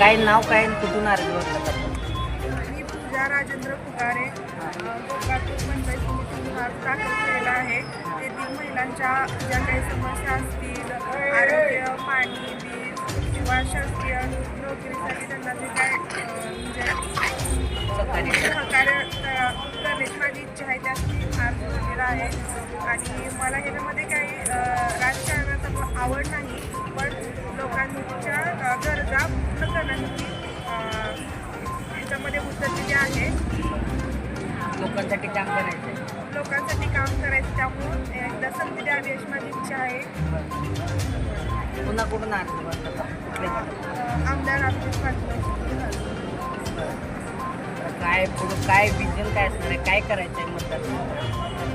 काय नाव काय आणि कुठून अर्ज मी पूजा राजेंद्र फुगारे अ, गोकापूर पंचायत समितीतून दाखल केलेला आहे. तेथील महिलांच्या ज्या काही समस्या असतील आरोग्य पाणी वीज किंवा शासकीय नोकरीसाठी त्यांना जे काय अ, म्हणजे सहकारी सहकार्य क- करण्याची माझी इच्छा आहे. त्यासाठी अर्ज भरलेला आहे. आणि मला ह्याच्यामध्ये काही अ, राजकारणाचा आवड नाही पण लोकांच्या लोकांसाठी काम करायचं लोकांसाठी काम करायचं त्यामुळं एकदा संधी द्यावी अशी माझी इच्छा आहे. पुन्हा कुठून? कुठल्या? अ, आमदार पाटील. काय पुढं काय विजन काय असणार आहे? काय करायचं आहे मतदार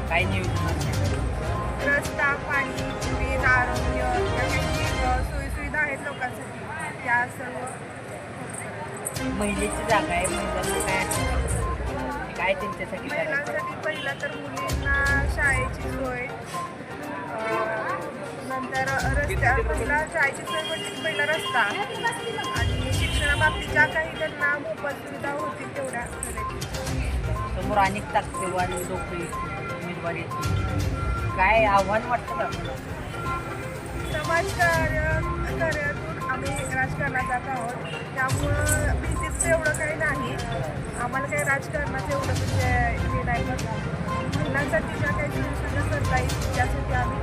काय नियोजन आहे? रस्ता पाणी वीज आरोग्य या काही अ, सोयीसुविधा आहेत लोकांसाठी. त्या सर्व महिलेची जागा आहे महिलांना काय काय त्यांच्यासाठी करायचं महिलांसाठी पहिलं तर मुलींना शाळेची सोय अं, नंतर रस्त्या पहिला शाळेची सोय म्हणजे पहिला रस्ता आणि शिक्षणाबाबतीत ज्या काही त्यांना मोफत सुविधा होतील तेवढ्या. समोर अनेक ताकदीवान लोक उमेदवार काय आव्हान वाटतं का आपल्याला? कार्यातून आम्ही राजकारणात जात आहोत त्यामुळं भीतीचं एवढं आम्हाला काही राजकारणाचं एवढं म्हणजे हे नाही पण महिलांसाठी ज्या काही सुविधा करता येईल त्यासाठी आम्ही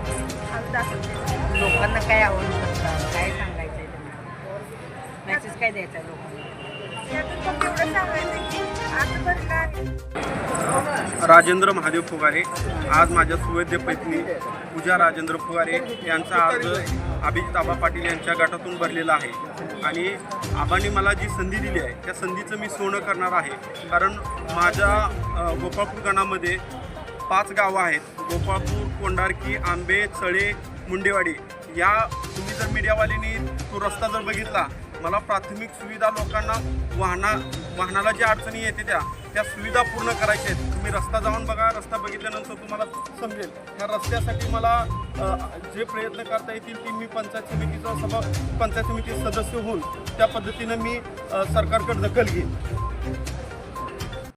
आज केलं लोकांना काय करतात काय सांगायचं आहे त्यांना? मेसेज काय द्यायचा आहे लोकांना? यातून फक्त एवढं सांगायचं की आज भरलं आहे राजेंद्र महादेव फुगारे आज माझ्या सुवैद्य पत्नी पूजा राजेंद्र फुगारे यांचा अर्ज अभिजित आबा पाटील यांच्या गटातून भरलेला आहे. आणि आबांनी मला जी संधी दिली आहे त्या संधीचं मी सोनं करणार आहे. कारण माझ्या गोपाळपूर गणामध्ये पाच गावं आहेत. गोपाळपूर कोंडारकी आंबे चळे मुंडेवाडी. या तुम्ही जर मीडियावाल्यांनी तो रस्ता जर बघितला मला प्राथमिक सुविधा लोकांना वाहना वाहनाला ज्या अडचणी येते त्या त्या सुविधा पूर्ण करायच्या आहेत. तुम्ही रस्ता जाऊन बघा रस्ता बघितल्यानंतर तुम्हाला समजेल. ह्या रस्त्यासाठी मला जे प्रयत्न करता येतील ती मी पंचायत समितीचा सभा पंचायत समिती सदस्य होऊन त्या पद्धतीनं मी सरकारकडे दखल घेईन.